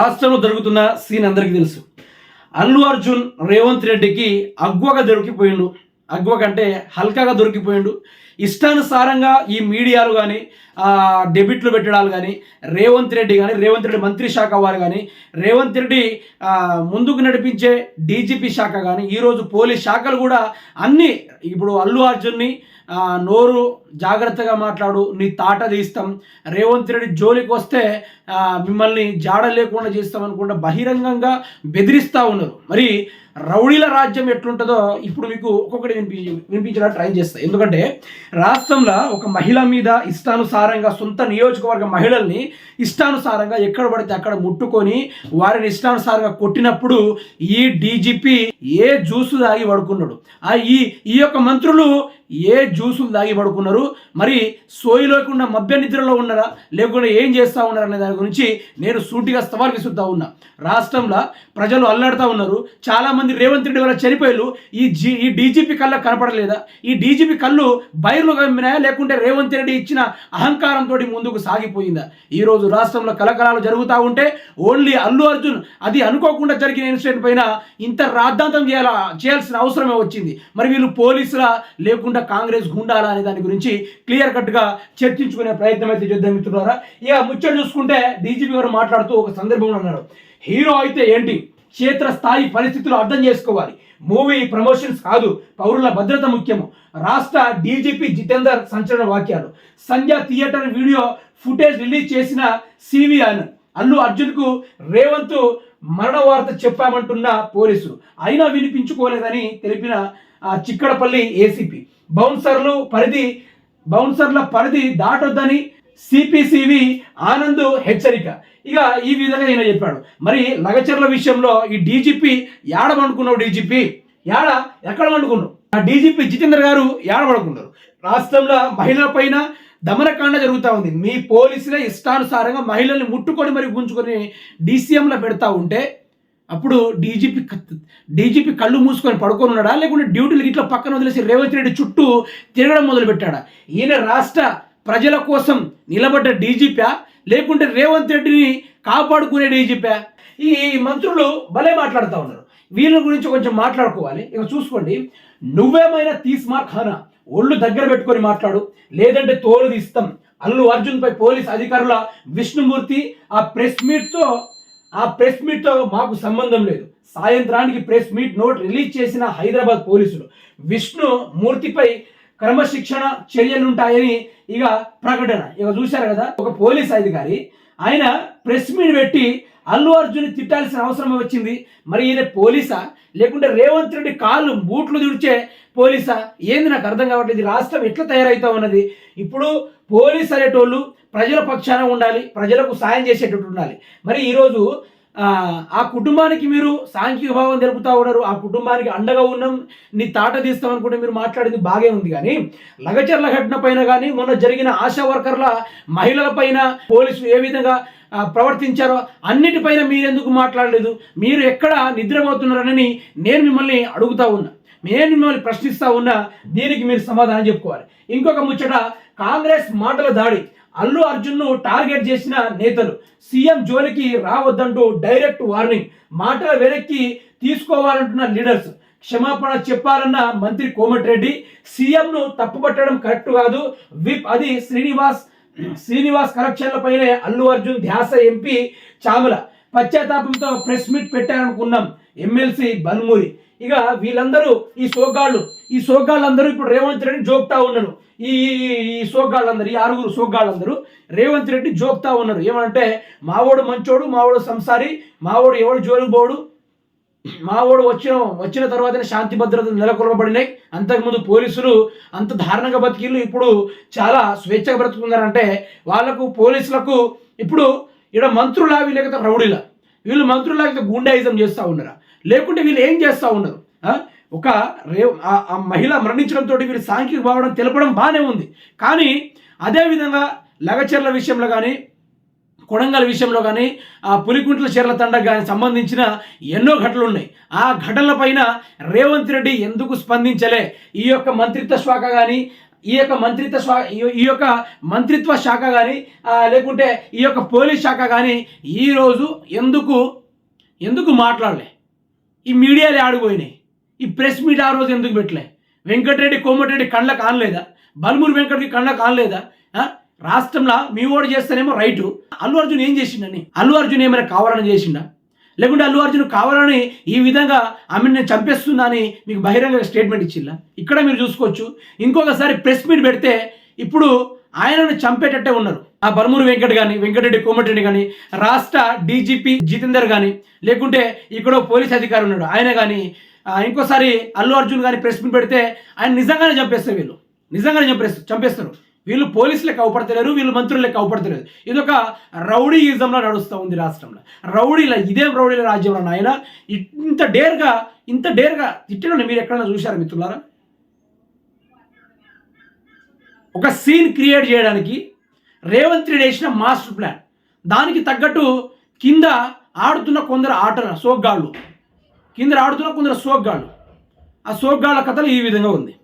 రాష్ట్రంలో జరుగుతున్న సీన్ అందరికీ తెలుసు. అల్లు అర్జున్ రేవంత్ రెడ్డికి అగ్వగా దొరికిపోయిండు. అగ్వ కంటే హల్కాగా దొరికిపోయిండు. ఇష్టానుసారంగా ఈ మీడియాలు కానీ డెబిట్లు పెట్టడాలు కానీ రేవంత్ రెడ్డి కానీ రేవంత్ రెడ్డి మంత్రి శాఖ వారు కానీ రేవంత్ రెడ్డి ముందుకు నడిపించే డీజీపీ శాఖ కానీ ఈరోజు పోలీస్ శాఖలు కూడా అన్నీ ఇప్పుడు అల్లు అర్జున్ని నోరు జాగ్రత్తగా మాట్లాడు నీ తాట తీస్తాం. రేవంత్ రెడ్డి జోలికి వస్తే మిమ్మల్ని జాడ లేకుండా చేస్తాం అనుకుంటా బహిరంగంగా బెదిరిస్తూ ఉన్నారు. మరి రౌడీల రాజ్యం ఎట్లుంటుందో ఇప్పుడు మీకు ఒక్కొక్కటి వినిపించి వినిపించడానికి ట్రై చేస్తా. ఎందుకంటే రాష్ట్రంలో ఒక మహిళ మీద ఇష్టానుసారంగా సొంత నియోజకవర్గ మహిళల్ని ఇష్టానుసారంగా ఎక్కడ పడితే అక్కడ ముట్టుకొని వారిని ఇష్టానుసారంగా కొట్టినప్పుడు ఈ డీజీపీ ఏ జ్యూసు తాగి పడుకున్నాడు? ఆ ఈ ఈ యొక్క మంత్రులు ఏ జ్యూసులు తాగి పడుకున్నారు? మరి సోయి లేకుండా మభ్య నిద్రలో ఉన్నారా? లేకుండా ఏం చేస్తూ ఉన్నారు అనే దాని గురించి నేను సూటిగా సవాల్ విసురుతా ఉన్నా. రాష్ట్రంలో ప్రజలు అల్లాడుతూ ఉన్నారు. చాలామంది రేవంత్ రెడ్డి వల్ల చనిపోయారు. ఈ జీ ఈ డీజీపీ కళ్ళ కనపడలేదా? ఈ డీజీపీ కళ్ళు బయలు కమ్మినాయా? లేకుంటే రేవంత్ రెడ్డి ఇచ్చిన అహంకారంతో ముందుకు సాగిపోయిందా? ఈరోజు రాష్ట్రంలో కలకలాలు జరుగుతూ ఉంటే ఓన్లీ అల్లు అర్జున్ అది అనుకోకుండా జరిగిన ఇన్సిడెంట్ పైన ఇంత రాద్దాం రాద్ధాంతం చేయాల? చేయాల్సిన అవసరమే వచ్చింది. మరి వీళ్ళు పోలీసులా? లేకుండా కాంగ్రెస్ గుండాలా అనే దాని గురించి క్లియర్ కట్గా చర్చించుకునే ప్రయత్నం అయితే చేద్దాం మిత్రులారా. ఇక ముచ్చట చూసుకుంటే డీజీపీ గారు మాట్లాడుతూ ఒక సందర్భంలో అన్నారు. హీరో అయితే ఏంటి? క్షేత్రస్థాయి పరిస్థితులు అర్థం చేసుకోవాలి. మూవీ ప్రమోషన్స్ కాదు పౌరుల భద్రత ముఖ్యము. రాష్ట్ర డీజీపీ జితేందర్ సంచలన వాక్యాలు Sandhya theatre video footage release చేసిన సివి అల్లు అర్జున్కు రేవంత్ మరణ వార్త చెప్పామంటున్న పోలీసులు. అయినా వినిపించుకోలేదని తెలిపిన ఆ, చిక్కడపల్లి ఏసీపీ. బౌన్సర్లు పరిధి బౌన్సర్ల పరిధి దాటొద్దని సిపిసివి ఆనంద్ హెచ్చరిక. ఇక ఈ విధంగా ఈయన చెప్పాడు. మరి లగచర్ల విషయంలో ఈ డీజీపీ యాడ పండుకున్నావు డీజీపీ? యాడ? ఎక్కడ పండుకున్నావు ఆ డీజీపీ జితేంద్ర గారు యాడ పడుకున్నారు? రాష్ట్రంలో మహిళల పైన దమనకాండ జరుగుతూ ఉంది. మీ పోలీసులే ఇష్టానుసారంగా మహిళల్ని ముట్టుకొని మరి గుంజుకొని డీసీఎంలో పెడతా ఉంటే అప్పుడు డీజీపీ డీజీపీ కళ్ళు మూసుకొని పడుకొని ఉన్నాడా? లేకుంటే డ్యూటీలు ఇట్లా పక్కన వదిలేసి రేవంత్ రెడ్డి చుట్టూ తిరగడం మొదలుపెట్టాడా? ఈయన రాష్ట్ర ప్రజల కోసం నిలబడ్డ డీజీపీ లేకుంటే రేవంత్ రెడ్డిని కాపాడుకునే డీజీపీ ఈ మంత్రులు భలే మాట్లాడుతూ ఉన్నారు. వీళ్ళ గురించి కొంచెం మాట్లాడుకోవాలి. ఇక చూసుకోండి. నువ్వేమైనా తీస్మా ఖానా. ఒళ్ళు దగ్గర పెట్టుకొని మాట్లాడు. లేదంటే తోలు తీస్తాం. అల్లు అర్జున్పై పోలీస్ అధికారుల విష్ణుమూర్తి ఆ ప్రెస్ మీట్తో ఆ ప్రెస్ మీట్తో మాకు సంబంధం లేదు. సాయంత్రానికి ప్రెస్ మీట్ నోట్ రిలీజ్ చేసిన హైదరాబాద్ పోలీసులు. విష్ణు మూర్తిపై క్రమశిక్షణ చర్యలుంటాయని ఇక ప్రకటన. ఇక చూశారు కదా ఒక పోలీస్ అధికారి ఆయన ప్రెస్ మీట్ పెట్టి అల్లు అర్జున్ తిట్టాల్సిన అవసరం వచ్చింది. మరి ఈయన పోలీసా? లేకుంటే రేవంత్ రెడ్డి కాళ్ళు బూట్లు తుడిచే పోలీసా? ఏంది నాకు అర్థం కావట్లేదు. రాష్ట్రం ఎట్లా తయారవుతా ఉన్నది ఇప్పుడు పోలీస్ అనేటోళ్ళు ప్రజల పక్షాన ఉండాలి ప్రజలకు సాయం చేసేటట్టు ఉండాలి. మరి ఈరోజు ఆ, కుటుంబానికి మీరు సాంఘిక భావం తెలుపుతా ఉన్నారు. ఆ కుటుంబానికి అండగా ఉన్నాం. నీ తాట తీస్తాం అనుకుంటే మీరు మాట్లాడింది బాగే ఉంది కానీ లగచర్ల ఘటన పైన కానీ మొన్న జరిగిన ఆశా వర్కర్ల మహిళల పైన పోలీసులు ఏ విధంగా ప్రవర్తించారో అన్నిటిపైన మీరెందుకు మాట్లాడలేదు? మీరు ఎక్కడ నిద్రపోతున్నారని నేను మిమ్మల్ని అడుగుతా ఉన్నా. నేను మిమ్మల్ని ప్రశ్నిస్తా ఉన్నా. దీనికి మీరు సమాధానం చెప్పుకోవాలి. ఇంకొక ముచ్చట కాంగ్రెస్ మాటల దాడి. అల్లు అర్జున్ను టార్గెట్ చేసిన నేతలు సీఎం జోలికి రావద్దంటూ డైరెక్ట్ వార్నింగ్. మాటల వెనక్కి తీసుకోవాలంటున్న లీడర్స్. క్షమాపణ చెప్పాలన్న మంత్రి కోమటిరెడ్డి సీఎంను తప్పుపట్టడం కరెక్ట్ కాదు. విప్ అది శ్రీనివాస్ శ్రీనివాస్ కరప్షన్లపైనే అల్లు అర్జున్ ధ్యాస ఎంపీ చాముల పశ్చాత్తాపంతో ప్రెస్ మీట్ పెట్టారనుకున్నాం ఎమ్మెల్సీ బన్మూరి. ఇక వీళ్ళందరూ ఈ సోగాళ్ళు ఈ సోగాళ్ళందరూ ఇప్పుడు రేవంత్ రెడ్డి జోక్తా ఉన్నాను ఈ ఈ సోగాళ్ళందరూ ఈ ఆరుగురు సోగాళ్ళందరూ రేవంత్ రెడ్డి జోక్తా ఉన్నారు. ఏమంటే మావోడు మంచోడు మావోడు సంసారి మావోడు ఎవడు జోలికి పోడు మావోడు వచ్చిన వచ్చిన తర్వాతనే శాంతి భద్రతలు నెలకొల్పబడినాయి. అంతకుముందు పోలీసులు అంత దారుణంగా బతికిళ్ళు ఇప్పుడు చాలా స్వేచ్ఛగా బ్రతుకున్నారంటే వాళ్ళకు పోలీసులకు ఇప్పుడు ఇక్కడ మంత్రులా లేకపోతే రౌడీల. వీళ్ళు మంత్రులా లేకపోతే గుండాయిజం చేస్తూ ఉన్నారా? లేకుంటే వీళ్ళు ఏం చేస్తూ ఉన్నారు? ఒక రే ఆ- మహిళ మరణించడంతో వీళ్ళు సాంఘిక భావడం తెలపడం బాగానే ఉంది. కానీ అదేవిధంగా లగచర్ల విషయంలో కానీ కొడంగల్ విషయంలో కానీ ఆ పులికుంట్ల చీరల తండకు కానీ సంబంధించిన ఎన్నో ఘటనలు ఉన్నాయి. ఆ ఘటనల పైన రేవంత్ రెడ్డి ఎందుకు స్పందించలే? ఈ యొక్క మంత్రిత్వ శాఖ కానీ ఈ యొక్క మంత్రిత్వ శా- ఈ- యొక్క మంత్రిత్వ శాఖ కానీ లేకుంటే ఈ యొక్క పోలీస్ శాఖ కానీ ఈరోజు ఎందుకు ఎందుకు మాట్లాడలే? ఈ మీడియాలే ఆడిపోయినాయి. ఈ ప్రెస్ మీట్ ఆ రోజు ఎందుకు పెట్టలే? వెంకటరెడ్డి కోమటిరెడ్డి కళ్ళకు ఆనలేదా? బల్మూరి వెంకటరెడ్డి కళ్ళకు ఆనలేదా? రాష్ట్రంలో మీ ఓడి చేస్తేనేమో రైటు. అల్లు అర్జున్ ఏం చేసిండని? అల్లు అర్జున్ ఏమైనా కావాలని చేసిండా? లేకుంటే అల్లు అర్జున్ కావాలని ఈ విధంగా ఆమెను నేను చంపేస్తున్నా అని మీకు బహిరంగ స్టేట్మెంట్ ఇచ్చిల్లా? ఇక్కడ మీరు చూసుకోవచ్చు. ఇంకొకసారి ప్రెస్ మీట్ పెడితే ఇప్పుడు ఆయనను చంపేటట్టే ఉన్నారు. ఆ బలమూరు వెంకట్ కానీ వెంకటరెడ్డి కోమటిరెడ్డి కానీ రాష్ట్ర డీజీపీ జితేందర్ కానీ లేకుంటే ఇక్కడ పోలీస్ అధికారి ఉన్నాడు. ఆయన కానీ ఇంకోసారి అల్లు అర్జున్ కానీ ప్రెస్ మీట్ పెడితే ఆయన నిజంగానే చంపేస్తారు వీళ్ళు. నిజంగానే చంపేస్తారు చంపేస్తారు. వీళ్ళు పోలీసులకు అవపడతలేరు వీళ్ళు మంత్రులకు అవపడతలేరు ఇది ఒక రౌడీయిజంలో నడుస్తూ ఉంది రాష్ట్రంలో. రౌడీల ఇదేం రౌడీల రాజ్యంలో నాయన ఇంత డేర్గా ఇంత డేర్గా తిట్టడం మీరు ఎక్కడైనా చూశారా మిత్రులారా? ఒక సీన్ క్రియేట్ చేయడానికి రేవంత్ రెడ్డి వేసిన మాస్టర్ ప్లాన్. దానికి తగ్గట్టు కింద ఆడుతున్న కొందరు ఆటలు సోగ్గాళ్ళు. కింద ఆడుతున్న కొందరు సోగ్గాళ్ళు. ఆ సోగ్గాళ్ళ కథలు ఈ విధంగా ఉంది.